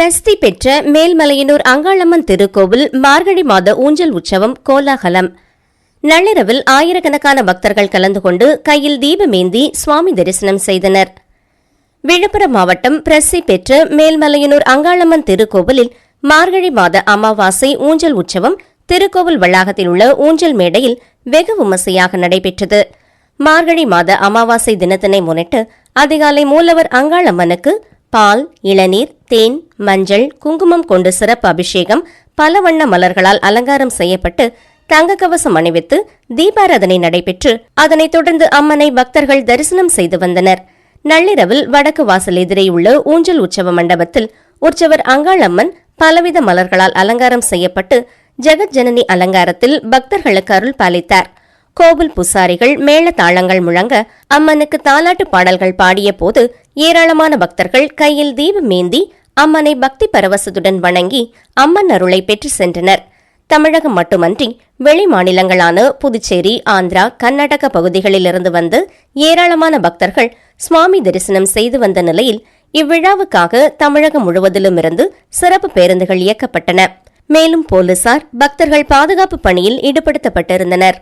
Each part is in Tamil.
பிரசித்தி பெற்ற மேல்மலையனூர் அங்காளம்மன் திருக்கோவில் மார்கழி மாத ஊஞ்சல் உற்சவம் கோலாகலம். நள்ளிரவில் ஆயிரக்கணக்கான பக்தர்கள் கலந்து கொண்டு கையில் தீபமேந்தி சுவாமி தரிசனம் செய்தனர். விழுப்புரம் மாவட்டம் பிரசித்தி பெற்ற மேல்மலையனூர் அங்காளம்மன் திருக்கோவிலில் மார்கழி மாத அமாவாசை ஊஞ்சல் உற்சவம் திருக்கோவில் வளாகத்தில் உள்ள ஊஞ்சல் மேடையில் வெகு விமர்சையாக நடைபெற்றது. மார்கழி மாத அமாவாசை தினத்தினை முன்னிட்டு அதிகாலை மூலவர் அங்காளம்மனுக்கு பால் இளநீர் தேன் மஞ்சள் குங்குமம் கொண்டு சிறப்பு அபிஷேகம் பல வண்ண மலர்களால் அலங்காரம் செய்யப்பட்டு தங்க கவசம் அணிவித்து தீபாராதனை நடைபெற்று அதனைத் தொடர்ந்து அம்மனை பக்தர்கள் தரிசனம் செய்து வந்தனர். நள்ளிரவில் வடக்கு வாசல் எதிரே உள்ள ஊஞ்சல் உற்சவ மண்டபத்தில் உற்சவர் அங்காளம்மன் பலவித மலர்களால் அலங்காரம் செய்யப்பட்டு ஜெகத் ஜனனி அலங்காரத்தில் பக்தர்களுக்கு அருள் பாலித்தார். கோவில் புசாரிகள் மேள தாளங்கள் முழங்க அம்மனுக்கு தாலாட்டு பாடல்கள் பாடிய போது ஏராளமான பக்தர்கள் கையில் தீபம் தீபமேந்தி அம்மனை பக்தி பரவசத்துடன் வணங்கி அம்மன் அருளை பெற்று சென்றனர். தமிழகம் மட்டுமன்றி வெளி மாநிலங்களான புதுச்சேரி ஆந்திரா கர்நாடக பகுதிகளிலிருந்து வந்து ஏராளமான பக்தர்கள் சுவாமி தரிசனம் செய்து வந்த நிலையில் இவ்விழாவுக்காக தமிழகம் முழுவதிலும் இருந்து சிறப்பு பேருந்துகள் இயக்கப்பட்டன. மேலும் போலீசார் பக்தர்கள் பாதுகாப்பு பணியில் ஈடுபடுத்தப்பட்டிருந்தனர்.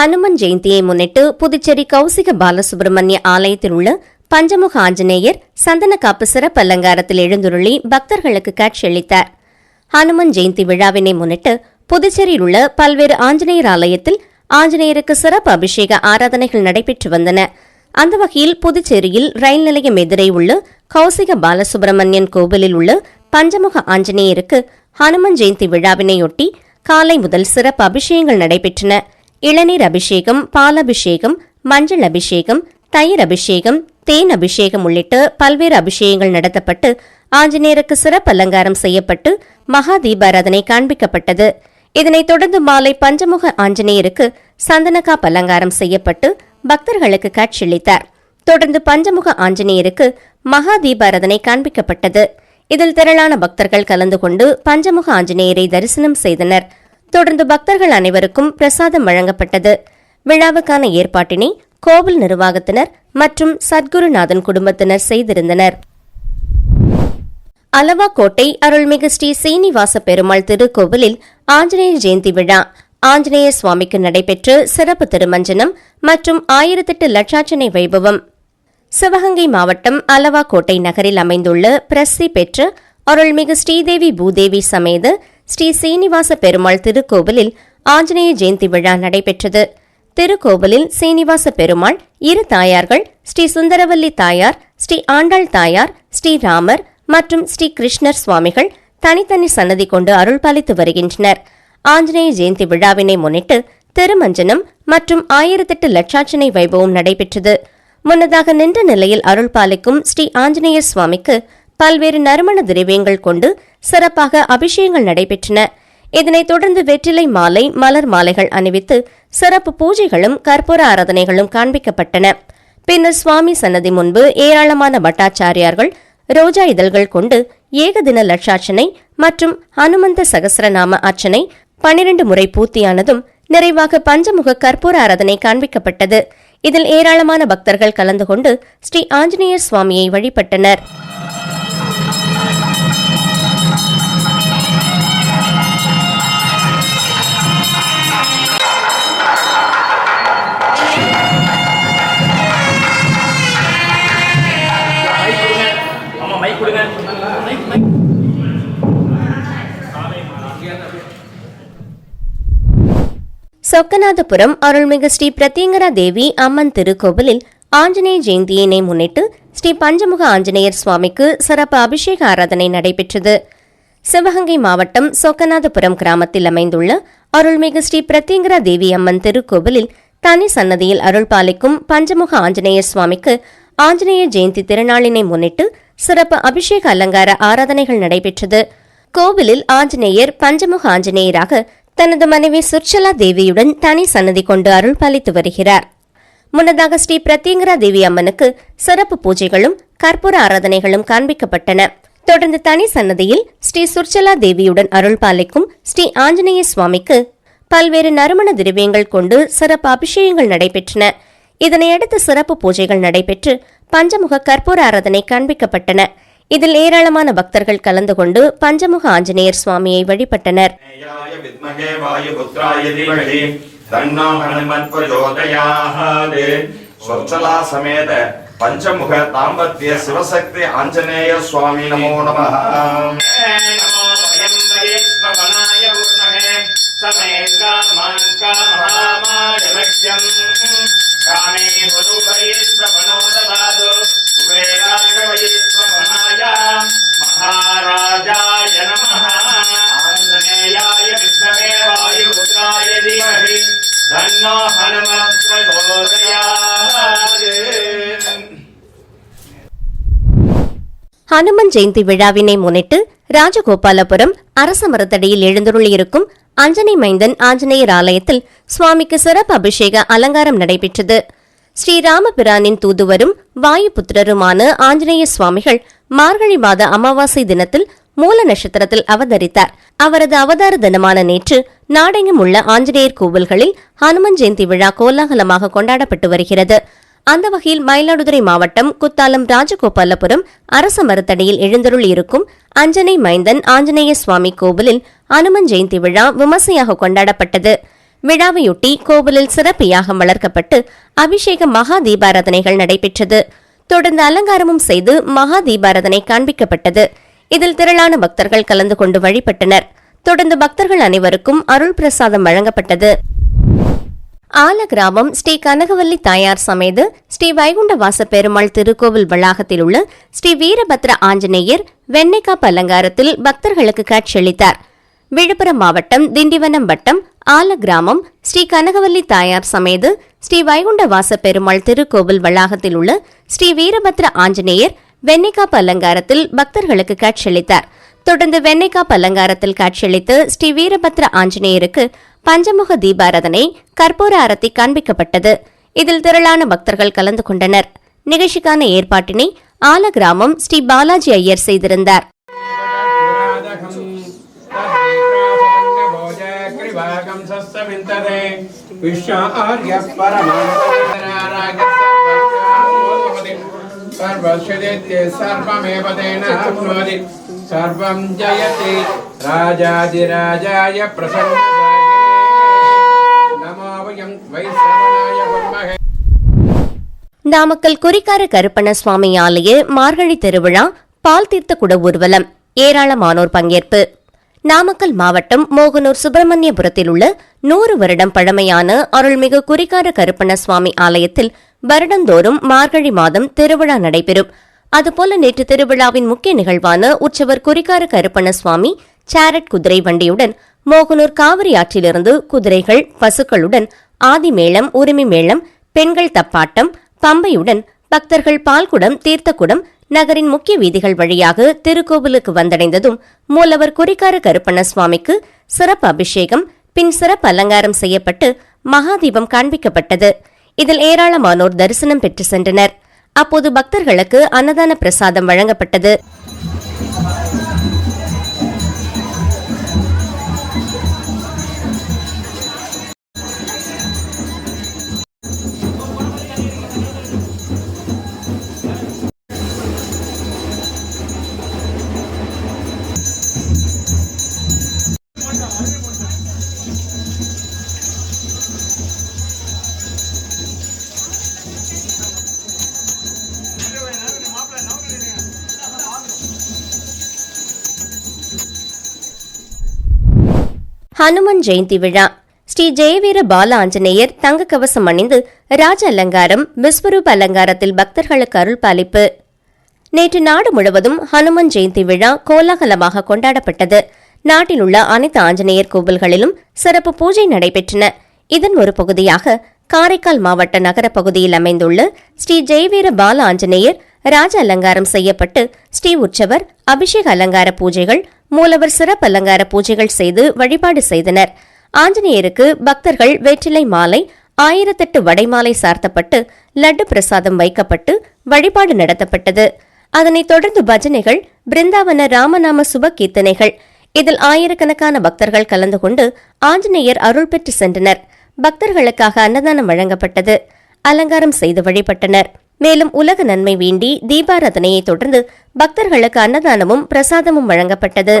ஹனுமன் ஜெயந்தியை முன்னிட்டு புதுச்சேரி கௌசிக பாலசுப்ரமணிய ஆலயத்தில் உள்ள பஞ்சமுக ஆஞ்சநேயர் சந்தனக்காப்பு சிறப்பு அலங்காரத்தில் எழுந்துருளி பக்தர்களுக்கு காட்சியளித்தார் ஹனுமன் ஜெயந்தி விழாவினை முன்னிட்டு புதுச்சேரியில் உள்ள பல்வேறு ஆஞ்சநேயர் ஆலயத்தில் ஆஞ்சநேயருக்கு சிறப்பு அபிஷேக ஆராதனைகள் நடைபெற்று வந்தன. அந்த வகையில் புதுச்சேரியில் ரயில் நிலையம் எதிரே உள்ள கௌசிக பாலசுப்ரமணியன் கோவிலில் உள்ள பஞ்சமுக ஆஞ்சநேயருக்கு ஹனுமன் ஜெயந்தி விழாவினையொட்டி காலை முதல் சிறப்பு அபிஷேகங்கள் நடைபெற்றன. இளநீர் அபிஷேகம் பாலபிஷேகம் மஞ்சள் அபிஷேகம் தயிர் அபிஷேகம் தேன் அபிஷேகம் உள்ளிட்ட பல்வேறு அபிஷேகங்கள் நடத்தப்பட்டு ஆஞ்சநேயருக்கு சிறப்பு அலங்காரம் செய்யப்பட்டு மகா தீபாராதனை காண்பிக்கப்பட்டது. இதனைத் தொடர்ந்து மாலை பஞ்சமுக ஆஞ்சநேயருக்கு சந்தனக்காப் அலங்காரம் செய்யப்பட்டு பக்தர்களுக்கு காட்சியளித்தார். தொடர்ந்து பஞ்சமுக ஆஞ்சநேயருக்கு மகா தீபாராதனை காண்பிக்கப்பட்டது. இதில் திரளான பக்தர்கள் கலந்து கொண்டு பஞ்சமுக ஆஞ்சநேயரை தரிசனம் செய்தனர். தொடர்ந்து பக்தர்கள் அனைவருக்கும் பிரசாதம் வழங்கப்பட்டது. விழாவுக்கான ஏற்பாட்டினை கோவில் நிர்வாகத்தினர் மற்றும் சத்குருநாதன் குடும்பத்தினர் செய்திருந்தனர். அலவாக்கோட்டை அருள்மிகு ஸ்ரீ சீனிவாச பெருமாள் திருக்கோவிலில் ஆஞ்சநேயர் ஜெயந்தி விழா. ஆஞ்சநேய சுவாமிக்கு நடைபெற்று சிறப்பு திருமஞ்சனம் மற்றும் ஆயிரத்தெட்டு லட்சாச்சனை வைபவம். சிவகங்கை மாவட்டம் அலவாக்கோட்டை நகரில் அமைந்துள்ள பிரசி பெற்ற அருள்மிகு ஸ்ரீதேவி பூதேவி சமேத ஸ்ரீ சீனிவாச பெருமாள் திருக்கோவிலில் ஆஞ்சநேய ஜெயந்தி விழா நடைபெற்றது. திருக்கோவிலில் சீனிவாச பெருமாள் இரு தாயார்கள் ஸ்ரீ சுந்தரவல்லி தாயார் ஸ்ரீ ஆண்டாள் தாயார் ஸ்ரீ ராமர் மற்றும் ஸ்ரீ கிருஷ்ணர் சுவாமிகள் தனித்தனி சன்னதி கொண்டு அருள் பாலித்து வருகின்றனர். ஆஞ்சநேய ஜெயந்தி விழாவினை முன்னிட்டு திருமஞ்சனம் மற்றும் ஆயிரத்தெட்டு லட்சாட்சனை வைபவம் நடைபெற்றது. முன்னதாக நின்ற நிலையில் அருள் பாலிக்கும் ஸ்ரீ ஆஞ்சநேயர் சுவாமிக்கு பல்வேறு நறுமண திரவியங்கள் கொண்டு சிறப்பாக அபிஷேகங்கள் நடைபெற்றன. இதனைத் தொடர்ந்து வெற்றிலை மாலை மலர் மாலைகள் அணிவித்து சிறப்பு பூஜைகளும் கற்பூர ஆராதனைகளும் காண்பிக்கப்பட்டன. பின்னர் சுவாமி சன்னதி முன்பு ஏராளமான பட்டாச்சாரியார்கள் ரோஜா இதழ்கள் கொண்டு ஏகதின லட்சார்ச்சனை மற்றும் ஹனுமந்த சகசரநாம அர்ச்சனை பனிரெண்டு முறை பூர்த்தியானதும் நிறைவாக பஞ்சமுக கற்பூர ஆராதனை காண்பிக்கப்பட்டது. இதில் ஏராளமான பக்தர்கள் கலந்து கொண்டு ஸ்ரீ ஆஞ்சநேயர் சுவாமியை வழிபட்டனர். சொக்கநாதபுரம் அருள்மிகு ஸ்ரீ பிரத்யங்கரா தேவி அம்மன் திருக்கோவிலில் ஆஞ்சநேய ஜெயந்தியினை முன்னிட்டு ஸ்ரீ பஞ்சமுக ஆஞ்சநேயர் சுவாமிக்கு சிறப்பு அபிஷேக ஆராதனை நடைபெற்றது. சிவகங்கை மாவட்டம் சொக்கநாதபுரம் கிராமத்தில் அமைந்துள்ள அருள்மிகு ஸ்ரீ பிரத்யங்கரா தேவி அம்மன் திருக்கோவிலில் தனி சன்னதியில் அருள் பாலிக்கும் பஞ்சமுக ஆஞ்சநேயர் சுவாமிக்கு ஆஞ்சநேய ஜெயந்தி திருநாளினை முன்னிட்டு சிறப்பு அபிஷேக அலங்கார ஆராதனைகள் நடைபெற்றது. கோவிலில் ஆஞ்சநேயர் பஞ்சமுக ஆஞ்சநேயராக தனது மனைவி சுர்ச்சலா தேவியுடன் தனி சன்னதி கொண்டு அருள் பாலித்து வருகிறார். முன்னதாக ஸ்ரீ பிரத்யங்கரா தேவி அம்மனுக்கு சிறப்பு பூஜைகளும் கற்பூர ஆராதனைகளும் காண்பிக்கப்பட்டன. தொடர்ந்து தனி சன்னதியில் ஸ்ரீ சுர்ச்சலா தேவியுடன் அருள் பாலிக்கும் ஸ்ரீ ஆஞ்சநேய சுவாமிக்கு பல்வேறு நறுமண திரவியங்கள் கொண்டு சிறப்பு அபிஷேகங்கள் நடைபெற்றன. இதனையடுத்து சிறப்பு பூஜைகள் நடைபெற்று பஞ்சமுக கற்பூர ஆராதனை காண்பிக்கப்பட்டன. இதில் ஏராளமான பக்தர்கள் கலந்து கொண்டு பஞ்சமுக ஆஞ்சநேயர் சுவாமியை வழிபட்டனர். பஞ்சமுக தாம்பத்திய சிவசக்தி ஆஞ்சநேய சுவாமி நமோ நம சமேங்கா மாங்கா शिवशक्ति आञ्जनेय स्वामी नमो नमः नमो वयं वयेष्वमनाय पूर्णहे समे कामान् कामहामायमह्यम् कामे गुरुवयेष्वमनो ददातु कुबेराय महाराजाय नमः आञ्जनेयाय विद्महे वायुपुत्राय धीमहि तन्नो हनुमत् प्रचोदयात् ஹனுமன் ஜெயந்தி விழாவினை முன்னிட்டு ராஜகோபாலபுரம் அரச மரத்தடியில் எழுந்தருளியிருக்கும் அஞ்சனை மைந்தன் ஆஞ்சநேயர் ஆலயத்தில் சுவாமிக்கு சிறப்பு அபிஷேக அலங்காரம் நடைபெற்றது. ஸ்ரீராமபிரானின் தூதுவரும் வாயுபுத்திரருமான ஆஞ்சநேய சுவாமிகள் மார்கழி மாத அமாவாசை தினத்தில் மூல நட்சத்திரத்தில் அவதரித்தார். அவரது அவதார தினமான நேற்று நாடெங்கும் உள்ள ஆஞ்சநேயர் கோவில்களில் ஹனுமன் ஜெயந்தி விழா கோலாகலமாக கொண்டாடப்பட்டு வருகிறது. அந்த வகையில் மயிலாடுதுறை மாவட்டம் குத்தாலம் ராஜகோபாலபுரம் அரச மரத்தடியில் எழுந்தருள் இருக்கும் அஞ்சனை மைந்தன் ஆஞ்சநேய சுவாமி கோவிலில் அனுமன் ஜெயந்தி விழா விமர்சையாக கொண்டாடப்பட்டது. விழாவையொட்டி கோவிலில் சிறப்பு யாகம் வளர்க்கப்பட்டு அபிஷேக மகா தீபாராதனைகள் நடைபெற்றது. தொடர்ந்து அலங்காரமும் செய்து மகா தீபாராதனை காண்பிக்கப்பட்டது. இதில் திரளான பக்தர்கள் கலந்து கொண்டு வழிபட்டனர். தொடர்ந்து பக்தர்கள் அனைவருக்கும் அருள் பிரசாதம் வழங்கப்பட்டது. ஆலகிராமம் ஸ்ரீ கனகவல்லி தாயார் சமேது ஸ்ரீ வைகுண்ட வாச பெருமாள் திருக்கோவில் வளாகத்தில் உள்ள ஸ்ரீ வீரபத்ர ஆஞ்சநேயர் வெண்ணைக்காப்பு அலங்காரத்தில் பக்தர்களுக்கு காட்சியளித்தார். விழுப்புரம் மாவட்டம் திண்டிவனம் வட்டம் ஆலகிராமம் ஸ்ரீ கனகவல்லி தாயார் சமேது ஸ்ரீ வைகுண்ட வாச பெருமாள் திருக்கோவில் வளாகத்தில் உள்ள ஸ்ரீ வீரபத்ர ஆஞ்சநேயர் வெண்ணிக்காப்பு அலங்காரத்தில் பக்தர்களுக்கு காட்சியளித்தார். தொடர்ந்து வெண்ணிக்காப்பு அலங்காரத்தில் காட்சியளித்து ஸ்ரீ வீரபத்ர ஆஞ்சநேயருக்கு பஞ்சமுக தீபாராதனை கற்பூர அரத்தி காண்பிக்கப்பட்டது. இதில் திரளான பக்தர்கள் கலந்து கொண்டனர். நிகழ்ச்சிக்கான ஏற்பாட்டினை ஆலகிராமம் ஸ்ரீ பாலாஜி ஐயர் செய்திருந்தார். विश्वार्यः परमानन्दरागः सर्वस्यदेत्ये सर्वमेव तेन आप्नोति सर्वं जयति राजाधिराजाय प्रसन्नसागिने नमो वयं वै श्रवणाय कुर्महे நாமக்கல் குறிக்கார கருப்பண சுவாமி ஆலய மார்கழி திருவிழா பால் தீர்த்த குட ஊர்வலம் ஏராளமானோர் பங்கேற்பு நாமக்கல் மாவட்டம் மோகனூர் சுப்பிரமணியபுரத்தில் உள்ள நூறு வருடம் பழமையான அருள்மிகு குறிக்கார கருப்பண சுவாமி ஆலயத்தில் வருடந்தோறும் மார்கழி மாதம் திருவிழா நடைபெறும். அதுபோல நேற்று திருவிழாவின் முக்கிய நிகழ்வான உற்சவர் குறிக்கார கருப்பண சுவாமி சேரட் குதிரை வண்டியுடன் மோகனூர் காவிரி ஆற்றிலிருந்து குதிரைகள் பசுக்களுடன் ஆதி மேளம் உரிமை மேளம் பெண்கள் தப்பாட்டம் பம்பையுடன் பக்தர்கள் பால்குடம் தீர்த்தக்குடம் நகரின் முக்கிய வீதிகள் வழியாக திருக்கோவிலுக்கு வந்தடைந்ததும் மூலவர் குறிக்கார கருப்பண்ண சுவாமிக்கு சிறப்பு அபிஷேகம் பின் சிறப்பு அலங்காரம் செய்யப்பட்டு மகாதீபம் காண்பிக்கப்பட்டது. இதில் ஏராளமானோர் தரிசனம் பெற்று சென்றனர். அப்போது பக்தர்களுக்கு அன்னதான பிரசாதம் வழங்கப்பட்டது. ஹனுமன் ஜெயந்தி விழா. ஸ்ரீ ஜெயவீர பால ஆஞ்சநேயர் தங்க கவசம் அணிந்து ராஜ அலங்காரம் விஸ்வரூப அலங்காரத்தில் பக்தர்களுக்கு அருள் பாலிப்பு நேற்று நாடு முழுவதும் ஹனுமன் ஜெயந்தி விழா கோலாகலமாக கொண்டாடப்பட்டது. நாட்டில் உள்ள அனைத்து ஆஞ்சநேயர் கோவில்களிலும் சிறப்பு பூஜை நடைபெற்றன. இதன் ஒரு பகுதியாக காரைக்கால் மாவட்ட நகர பகுதியில் அமைந்துள்ள ஸ்ரீ ஜெயவீர பால ஆஞ்சநேயர் ராஜ அலங்காரம் செய்யப்பட்டு ஸ்ரீ உற்சவர் அபிஷேக அலங்கார பூஜைகள் மூலவர் சிறப்பு அலங்கார பூஜைகள் செய்து வழிபாடு செய்தனர். ஆஞ்சநேயருக்கு பக்தர்கள் வெற்றிலை மாலை ஆயிரத்தெட்டு வடைமாலை சார்த்தப்பட்டு லட்டு பிரசாதம் வைக்கப்பட்டு வழிபாடு நடத்தப்பட்டது. அதனைத் தொடர்ந்து பஜனைகள் பிருந்தாவன ராமநாம சுப கீர்த்தனைகள் இதில் ஆயிரக்கணக்கான பக்தர்கள் கலந்து கொண்டு ஆஞ்சநேயர் அருள் பெற்று சென்றனர். பக்தர்களுக்காக அன்னதானம் வழங்கப்பட்டது. அலங்காரம் செய்து வழிபட்டனர். மேலும் உலக நன்மை வேண்டி தீபாராதனையை தொடர்ந்து பக்தர்களுக்கு அன்னதானமும் பிரசாதமும் வழங்கப்பட்டது.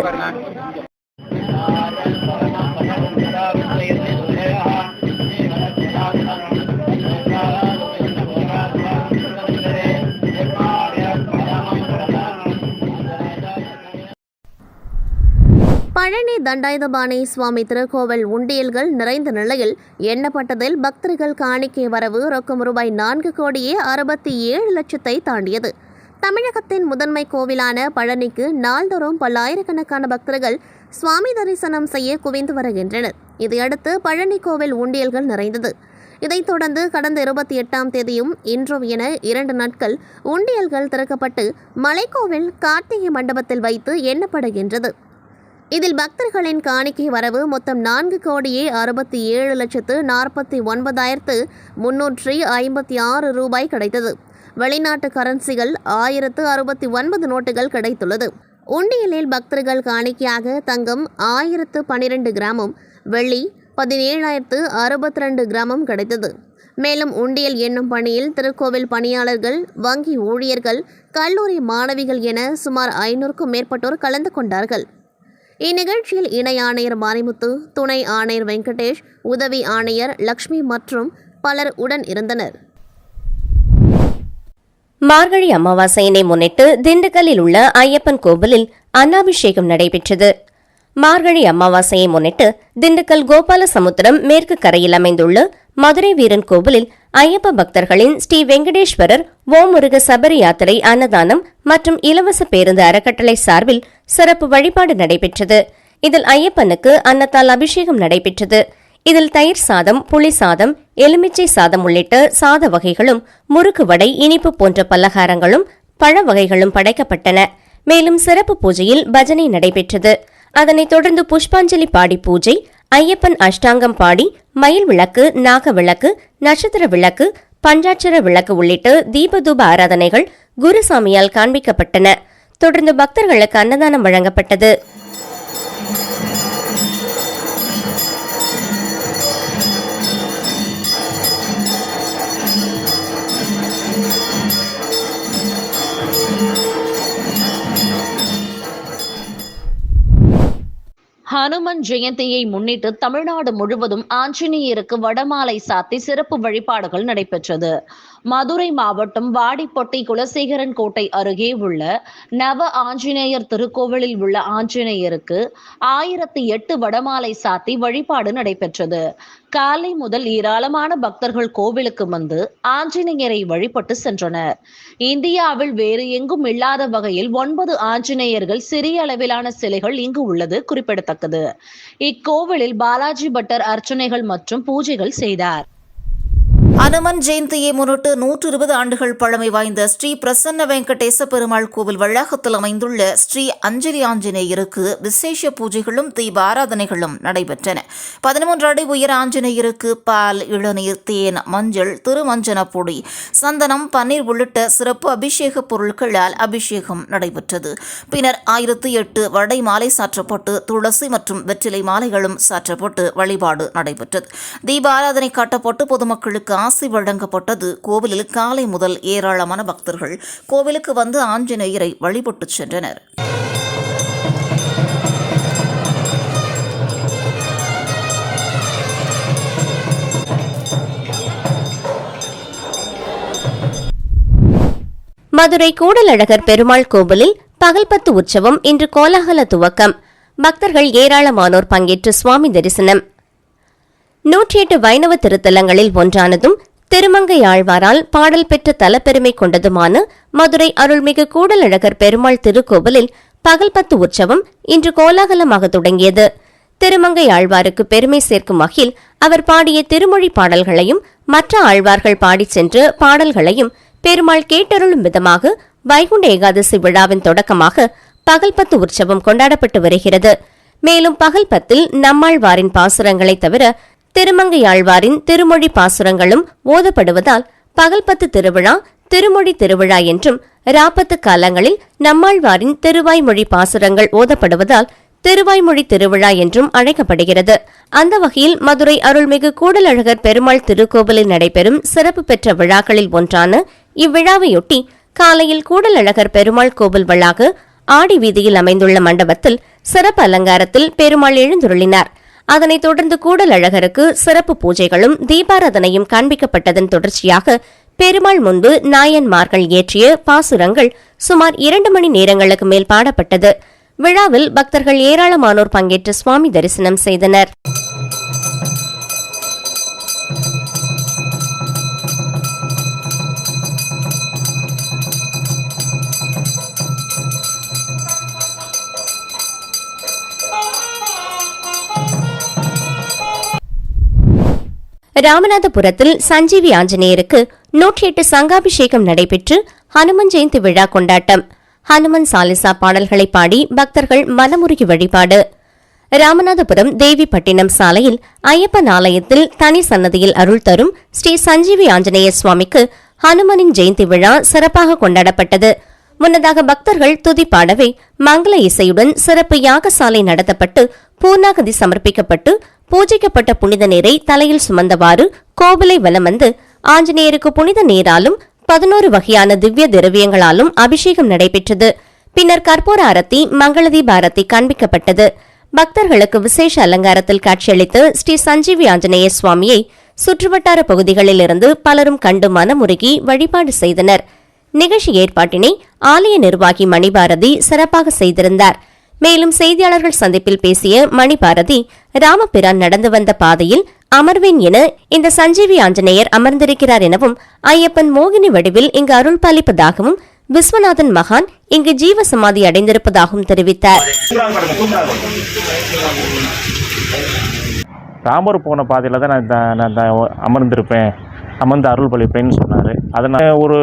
பழனி தண்டாயுதபாணி சுவாமி திருக்கோவில் உண்டியல்கள் நிறைந்த நிலையில் எண்ணப்பட்டதில் பக்தர்கள் காணிக்கை வரவு ரொக்கம் ரூபாய் நான்கு கோடியே அறுபத்தி ஏழு லட்சத்தை தாண்டியது. தமிழகத்தின் முதன்மை கோவிலான பழனிக்கு நாள்தோறும் பல்லாயிரக்கணக்கான பக்தர்கள் சுவாமி தரிசனம் செய்ய குவிந்து வருகின்றனர். இதையடுத்து பழனி கோவில் உண்டியல்கள் நிறைந்தது. இதைத் தொடர்ந்து கடந்த இருபத்தி எட்டாம் தேதியும் இன்றும் என இரண்டு நாட்கள் உண்டியல்கள் திறக்கப்பட்டு மலைக்கோவில் கார்த்திகை மண்டபத்தில் வைத்து எண்ணப்படுகின்றது. இதில் பக்தர்களின் காணிக்கை வரவு மொத்தம் நான்கு கோடியே அறுபத்தி ஏழு லட்சத்து நாற்பத்தி ஒன்பதாயிரத்து முன்னூற்றி ஐம்பத்தி ஆறு ரூபாய் கிடைத்தது. வெளிநாட்டு கரன்சிகள் ஆயிரத்து அறுபத்தி ஒன்பது நோட்டுகள் கிடைத்துள்ளது. உண்டியலில் பக்தர்கள் காணிக்கையாக தங்கம் ஆயிரத்து பனிரெண்டு கிராமும் வெள்ளி பதினேழாயிரத்து அறுபத்தி ரெண்டு கிராமும் கிடைத்தது. மேலும் உண்டியல் எண்ணும் பணியில் திருக்கோவில் பணியாளர்கள் வங்கி ஊழியர்கள் கல்லூரி மாணவிகள் என சுமார் ஐநூறுக்கும் மேற்பட்டோர் கலந்து கொண்டார்கள். இந்நிகழ்ச்சியில் இணை ஆணையர் மாரிமுத்து துணை ஆணையர் வெங்கடேஷ் உதவி ஆணையர் லக்ஷ்மி மற்றும் பலர் உடன் இருந்தனர். மார்கழி அமாவாசையினை முன்னிட்டு திண்டுக்கல்லில் உள்ள ஐயப்பன் கோவிலில் அன்னாபிஷேகம் நடைபெற்றது. மார்கழி அமாவாசையை முன்னிட்டு திண்டுக்கல் கோபாலசமுத்திரம் மேற்கு கரையில் அமைந்துள்ள மதுரை வீரன் கோவிலில் ஐயப்ப பக்தர்களின் ஸ்ரீ வெங்கடேஸ்வரர் ஓமுருக சபரி யாத்திரை அன்னதானம் மற்றும் இலவச பேருந்து அறக்கட்டளை சார்பில் சிறப்பு வழிபாடு நடைபெற்றது. இதில் ஐயப்பனுக்கு அன்னத்தால் அபிஷேகம் நடைபெற்றது. இதில் தயிர் சாதம் புளி சாதம் எலுமிச்சை சாதம் உள்ளிட்ட சாத வகைகளும் முறுக்கு வடை இனிப்பு போன்ற பலகாரங்களும் பழ வகைகளும் படைக்கப்பட்டன. மேலும் சிறப்பு பூஜையில் பஜனை நடைபெற்றது. அதனைத் தொடர்ந்து புஷ்பாஞ்சலி பாடி பூஜை ஐயப்பன் அஷ்டாங்கம் பாடி மயில் விளக்கு நாக விளக்கு நட்சத்திர விளக்கு பஞ்சாட்சர விளக்கு உள்ளிட்ட தீபதூப ஆராதனைகள் குருசாமியால் காண்பிக்கப்பட்டன. தொடர்ந்து பக்தர்களுக்கு அன்னதானம் வழங்கப்பட்டது. ஹனுமன் ஜெயந்தியை முன்னிட்டு தமிழ்நாடு முழுவதும் ஆஞ்சநேயருக்கு வடமாலை சாத்தி சிறப்பு வழிபாடுகள் நடைபெற்றது. மதுரை மாவட்டம் வாடிப்பட்டி குலசேகரன் கோட்டை அருகே உள்ள நவ ஆஞ்சநேயர் திருக்கோவிலில் உள்ள ஆஞ்சநேயருக்கு ஆயிரத்தி எட்டு வடமாலை சாத்தி வழிபாடு நடைபெற்றது. காலை முதல் ஏராளமான பக்தர்கள் கோவிலுக்கு வந்து ஆஞ்சநேயரை வழிபட்டு சென்றனர். இந்தியாவில் வேறு எங்கும் இல்லாத வகையில் ஒன்பது ஆஞ்சநேயர்கள் சிறிய அளவிலான சிலைகள் இங்கு உள்ளது குறிப்பிடத்தக்கது. இக்கோவிலில் பாலாஜி பட்டர் அர்ச்சனைகள் மற்றும் பூஜைகள் செய்தார். அனுமன் ஜெயந்தியை முன்னிட்டு நூற்று இருபது ஆண்டுகள் பழமை வாய்ந்த ஸ்ரீ பிரசன்ன வெங்கடேச பெருமாள் கோவில் வளாகத்தில் அமைந்துள்ள ஸ்ரீ அஞ்சலி ஆஞ்சநேயருக்கு விசேஷ பூஜைகளும் தீப ஆராதனைகளும் நடைபெற்றன. பதிமூன்று அடி உயர ஆஞ்சநேயருக்கு பால் இளநீர் தேன் மஞ்சள் திருமஞ்சன பொடி சந்தனம் பன்னீர் உள்ளிட்ட சிறப்பு அபிஷேக பொருட்களால் அபிஷேகம் நடைபெற்றது. பின்னர் ஆயிரத்தி எட்டு வடை மாலை சாற்றப்பட்டு துளசி மற்றும் வெற்றிலை மாலைகளும் சாற்றப்பட்டு வழிபாடு நடைபெற்றது. தீப ஆராதனை காட்டப்பட்டு பொதுமக்களுக்கு ஆசி வழங்கப்பட்டது. கோவிலில் காலை முதல் ஏராளமான பக்தர்கள் கோவிலுக்கு வந்து ஆஞ்சநேயரை வழிபட்டு சென்றனர். மதுரை கூடலழகர் பெருமாள் கோவிலில் பகல்பத்து உற்சவம் இன்று கோலாகல துவக்கம். பக்தர்கள் ஏராளமானோர் பங்கேற்று சுவாமி தரிசனம். நூற்றி எட்டு வைணவ திருத்தலங்களில் ஒன்றானதும் திருமங்கை ஆழ்வாரால் பாடல் பெற்ற தலப்பெருமை கொண்டதுமான மதுரை அருள்மிகு கூடலழகர் பெருமாள் திருக்கோவிலில் பகல்பத்து உற்சவம் இன்று கோலாகலமாக தொடங்கியது. திருமங்கை ஆழ்வாருக்கு பெருமை சேர்க்கும் வகையில் அவர் பாடிய திருமொழி பாடல்களையும் மற்ற ஆழ்வார்கள் பாடிச் சென்று பாடல்களையும் பெருமாள் கேட்டருளும் விதமாக வைகுண்ட ஏகாதசி விழாவின் தொடக்கமாக பகல்பத்து உற்சவம் கொண்டாடப்பட்டு வருகிறது. மேலும் பகல்பத்தில் நம்மாழ்வாரின் பாசுரங்களை தவிர திருமங்கையாழ்வாரின் திருமொழி பாசுரங்களும் ஓதப்படுவதால் பகல்பத்து திருவிழா திருமொழி திருவிழா என்றும் ராப்பத்து காலங்களில் நம்மாழ்வாரின் திருவாய்மொழி பாசுரங்கள் ஓதப்படுவதால் திருவாய்மொழி திருவிழா என்றும் அழைக்கப்படுகிறது. அந்த வகையில் மதுரை அருள்மிகு கூடலழகர் பெருமாள் திருக்கோவிலில் நடைபெறும் சிறப்பு பெற்ற விழாக்களில் ஒன்றான இவ்விழாவையொட்டி காலையில் கூடலழகர் பெருமாள் கோவில் வளாக ஆடி வீதியில் அமைந்துள்ள மண்டபத்தில் சிறப்பு அலங்காரத்தில் பெருமாள் எழுந்துருளினார். அதனைத் தொடர்ந்து கூடலழகருக்கு சிறப்பு பூஜைகளும் தீபாராதனையும் காண்பிக்கப்பட்டதன் தொடர்ச்சியாக பெருமாள் முன்பு நாயன்மார்கள் இயற்றிய பாசுரங்கள் சுமார் இரண்டு மணி நேரங்களுக்கு மேல் பாடப்பட்டது. விழாவில் பக்தர்கள் ஏராளமானோர் பங்கேற்று சுவாமி தரிசனம் செய்தனர். ராமநாதபுரத்தில் சஞ்சீவி ஆஞ்சநேயருக்கு நூற்றி எட்டு சங்காபிஷேகம் நடைபெற்று ஹனுமன் ஜெயந்தி விழா கொண்டாட்டம். ஹனுமன் சாலிசா பாடல்களை பாடி பக்தர்கள் மனமுருகி வழிபாடு. ராமநாதபுரம் தேவிப்பட்டினம் சாலையில் ஐயப்பன் ஆலயத்தில் தனி சன்னதியில் அருள் தரும் ஸ்ரீ சஞ்சீவி ஆஞ்சநேய சுவாமிக்கு ஹனுமனின் ஜெயந்தி விழா சிறப்பாக கொண்டாடப்பட்டது. முன்னதாக பக்தர்கள் துதி பாடவே மங்கள இசையுடன் சிறப்பு யாகசாலை நடத்தப்பட்டு பூர்ணாகதி சமர்ப்பிக்கப்பட்டு பூஜைக்கப்பட்ட புனித நீரை தலையில் சுமந்தவாறு கோவிலை வலம் வந்து ஆஞ்சநேயருக்கு புனித நீராலும் பதினோரு வகையான திவ்ய திரவியங்களாலும் அபிஷேகம் நடைபெற்றது. பின்னர் கற்பூர அரத்தி மங்களதீப அரத்தி காண்பிக்கப்பட்டது. பக்தர்களுக்கு விசேஷ அலங்காரத்தில் காட்சியளித்து ஸ்ரீ சஞ்சீவி ஆஞ்சநேய சுவாமியை சுற்றுவட்டார பகுதிகளில் இருந்து பலரும் கண்டு மனமுருகி வழிபாடு செய்தனர். நிகழ்ச்சி ஏற்பாட்டினை ஆலய நிர்வாகி மணிபாரதி சிறப்பாக செய்திருந்தார். மேலும் செய்தியாளர்கள் சந்திப்பில் பேசிய மணிபாரதி ராமபிரான் நடந்து வந்த பாதையில் அமர்வேன் என இந்த சஞ்சீவி ஆஞ்சநேயர் அமர்ந்திருக்கிறார் எனவும் ஐயப்பன் மோகினி வடிவில் இங்கு அருள் பாலிப்பதாகவும் விஸ்வநாதன் மகான் இங்கு ஜீவ சமாதி அடைந்திருப்பதாகவும் தெரிவித்தார். ராமர் போன பாதையில் தான் நான் அமர்ந்திருப்பேன். அமர்ந்து அருள் பழிப்பேன்னு சொன்னார் அதனால் ஒரு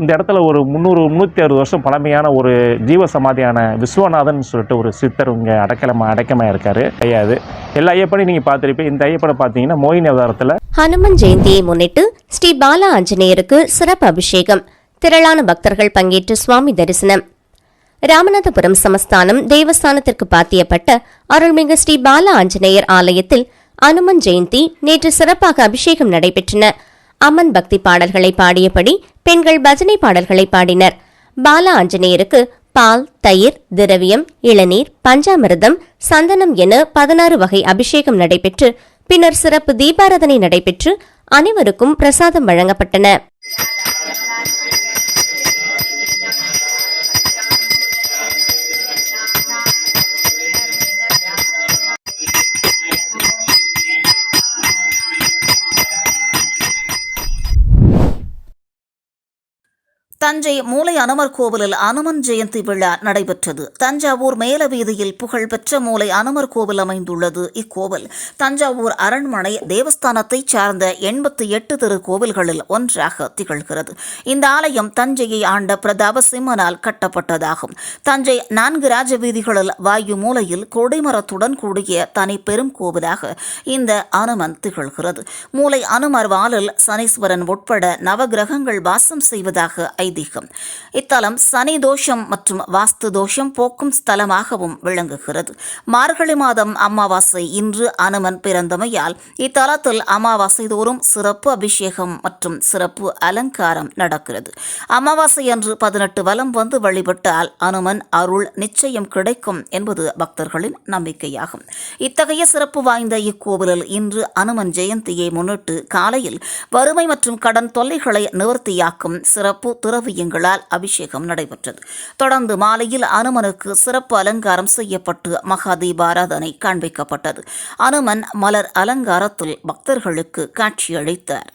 இந்த இடத்துல ஒரு முந்நூறு முந்நூற்றி அறுபது வருஷம் பழமையான ஒரு ஜீவ சமாதியான விஸ்வநாதன் சொல்லிட்டு ஒரு சித்தர் இங்கே அடக்கலமாக அடக்கமாக இருக்கார். ஐயாது எல்லா ஐயப்பனையும் நீங்கள் பார்த்துருப்பீங்க. இந்த ஐயப்பனை பார்த்தீங்கன்னா மோகினி அவதாரத்தில் ஹனுமன் ஜெயந்தியை முன்னிட்டு ஸ்ரீ பாலா ஆஞ்சநேயருக்கு சிறப்பு அபிஷேகம். திரளான பக்தர்கள் பங்கேற்று சுவாமி தரிசனம். ராமநாதபுரம் சமஸ்தானம் தேவஸ்தானத்திற்கு பாத்தியப்பட்ட அருள்மிகு ஸ்ரீ பாலா ஆஞ்சநேயர் ஆலயத்தில் அனுமன் ஜெயந்தி நேற்று சிறப்பாக அபிஷேகம் நடைபெற்றன. அம்மன் பக்தி பாடல்களை பாடியபடி பெண்கள் பஜனை பாடல்களை பாடினர். பாலா ஆஞ்சநேயருக்கு பால் தயிர் திரவியம் இளநீர் பஞ்சாமிர்தம் சந்தனம் என பதினாறு வகை அபிஷேகம் நடைபெற்று பின்னர் சிறப்பு தீபாராதனை நடைபெற்று அனைவருக்கும் பிரசாதம் வழங்கப்பட்டன. தஞ்சை மூலை அனுமர் கோவிலில் அனுமன் ஜெயந்தி விழா நடைபெற்றது. தஞ்சாவூர் மேல வீதியில் புகழ்பெற்ற மூலை அனுமர் கோவில் அமைந்துள்ளது. இக்கோவில் தஞ்சாவூர் அரண்மனை தேவஸ்தானத்தைச் சார்ந்த எண்பத்தி எட்டு திருக்கோவில்களில் ஒன்றாக திகழ்கிறது. இந்த ஆலயம் தஞ்சையை ஆண்ட பிரதாப சிம்மனால் கட்டப்பட்டதாகும். தஞ்சை நான்கு ராஜ வீதிகளில் வாயு மூலையில் கொடிமரத்துடன் கூடிய தனி பெரும் கோவிலாக இந்த அனுமன் திகழ்கிறது. மூலை அனுமர் வாலில் சனீஸ்வரன் உட்பட நவகிரகங்கள் வாசம் செய்வதாக ஐ ஐதீகம் இத்தலம் சனி தோஷம் மற்றும் வாஸ்து தோஷம் போக்கும் ஸ்தலமாகவும் விளங்குகிறது. மார்கழி மாதம் அமாவாசை இன்று அனுமன் பிறந்தமையால் இத்தலத்தில் அமாவாசை தோறும் சிறப்பு அபிஷேகம் மற்றும் சிறப்பு அலங்காரம் நடக்கிறது. அமாவாசை அன்று பதினெட்டு வலம் வந்து வழிபட்டால் அனுமன் அருள் நிச்சயம் கிடைக்கும் என்பது பக்தர்களின் நம்பிக்கையாகும். இத்தகைய சிறப்பு வாய்ந்த இக்கோவிலில் இன்று அனுமன் ஜெயந்தியை முன்னிட்டு காலையில் வறுமை மற்றும் கடன் தொல்லைகளை நிவர்த்தியாக்கும் சிறப்பு திரு திரவியங்களால் அபிஷேகம் நடைபெற்றது. தொடர்ந்து மாலையில் அனுமனுக்கு சிறப்பு அலங்காரம் செய்யப்பட்டு மகா தீபாராதனை காண்பிக்கப்பட்டது. அனுமன் மலர் அலங்காரத்தில் பக்தர்களுக்கு காட்சியளித்தார்.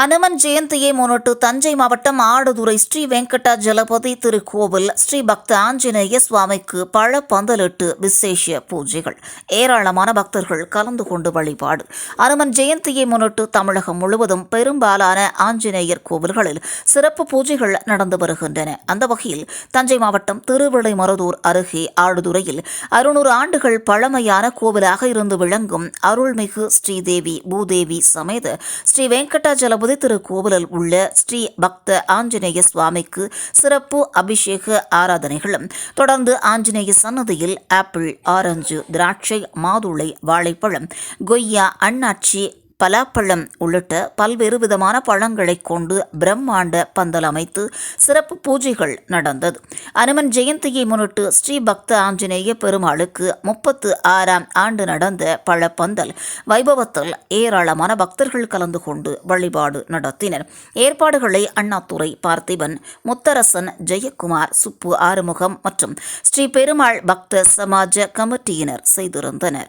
அனுமன் ஜெயந்தியை முன்னிட்டு தஞ்சை மாவட்டம் ஆடுதுறை ஸ்ரீ வெங்கடாஜலபதி திருக்கோவில் ஸ்ரீ பக்த ஆஞ்சநேய சுவாமிக்கு பழ பந்தலிட்டு விசேஷ பூஜைகள். ஏராளமான பக்தர்கள் கலந்து கொண்டு வழிபாடு. அனுமன் ஜெயந்தியை முன்னிட்டு தமிழகம் முழுவதும் பெரும்பாலான ஆஞ்சநேயர் கோவில்களில் சிறப்பு பூஜைகள் நடந்து வருகின்றன. அந்த வகையில் தஞ்சை மாவட்டம் திருவிடைமருதூர் அருகே ஆடுதுறையில் அறுநூறு ஆண்டுகள் பழமையான கோவிலாக இருந்து விளங்கும் அருள்மிகு ஸ்ரீதேவி பூதேவி சமேத ஸ்ரீ வெங்கடாஜலபதி கணபதி திருக்கோவிலில் உள்ள ஸ்ரீ பக்த ஆஞ்சநேய சுவாமிக்கு சிறப்பு அபிஷேக ஆராதனைகளும். தொடர்ந்து ஆஞ்சநேய சன்னதியில் ஆப்பிள் ஆரஞ்சு திராட்சை மாதுளை வாழைப்பழம் கொய்யா அண்ணாச்சி பலாப்பழம் உள்ளிட்ட பல்வேறு விதமான பழங்களைக் கொண்டு பிரம்மாண்ட பந்தல் அமைத்து சிறப்பு பூஜைகள் நடந்தது. அனுமன் ஜெயந்தியை முன்னிட்டு ஸ்ரீ பக்த ஆஞ்சநேய பெருமாளுக்கு முப்பத்து ஆறாம் ஆண்டு நடந்த பழப்பந்தல் வைபவத்தில் ஏராளமான பக்தர்கள் கலந்து கொண்டு வழிபாடு நடத்தினர். ஏற்பாடுகளை அண்ணாத்துறை பார்த்திபன் முத்தரசன் ஜெயக்குமார் சுப்பு ஆறுமுகம் மற்றும் ஸ்ரீ பெருமாள் பக்த சமாஜ கமிட்டியினர் செய்திருந்தனர்.